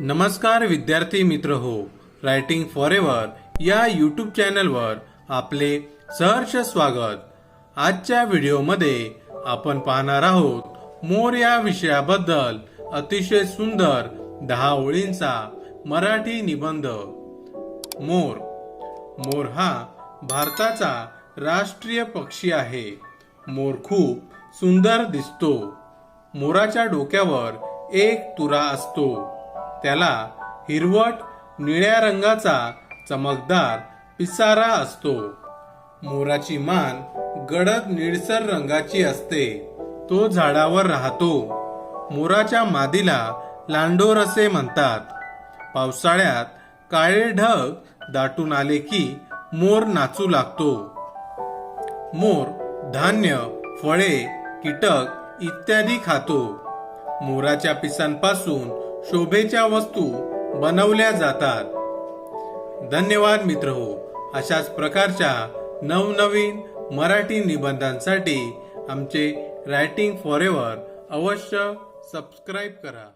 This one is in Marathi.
नमस्कार विद्यार्थी मित्र हो रायटिंग फॉर एव्हर या यूट्यूब चॅनलवर आपले सहर्ष स्वागत. आजच्या व्हिडिओमध्ये आपण पाहणार आहोत मोर या विषयाबद्दल अतिशय सुंदर दहा ओळींचा मराठी निबंध. मोर मोर हा भारताचा राष्ट्रीय पक्षी आहे. मोर खूप सुंदर दिसतो. मोराच्या डोक्यावर एक तुरा असतो. त्याला हिरवट निळ्या रंगाचा चमकदार पिसारा असतो. मोराची मान गडद निळसर रंगाची असते. तो झाडावर राहतो. मोराच्या मादीला लांडोर असे म्हणतात. पावसाळ्यात काळे ढग दाटून आले की मोर नाचू लागतो. मोर धान्य फळे कीटक इत्यादी खातो. मोराच्या पिसांपासून शोभेच्या वस्तू बनवल्या जातात. धन्यवाद मित्र हो अशाच प्रकारच्या नवनवीन मराठी निबंधांसाठी आमचे रायटिंग फॉर एव्हर अवश्य सबस्क्राईब करा.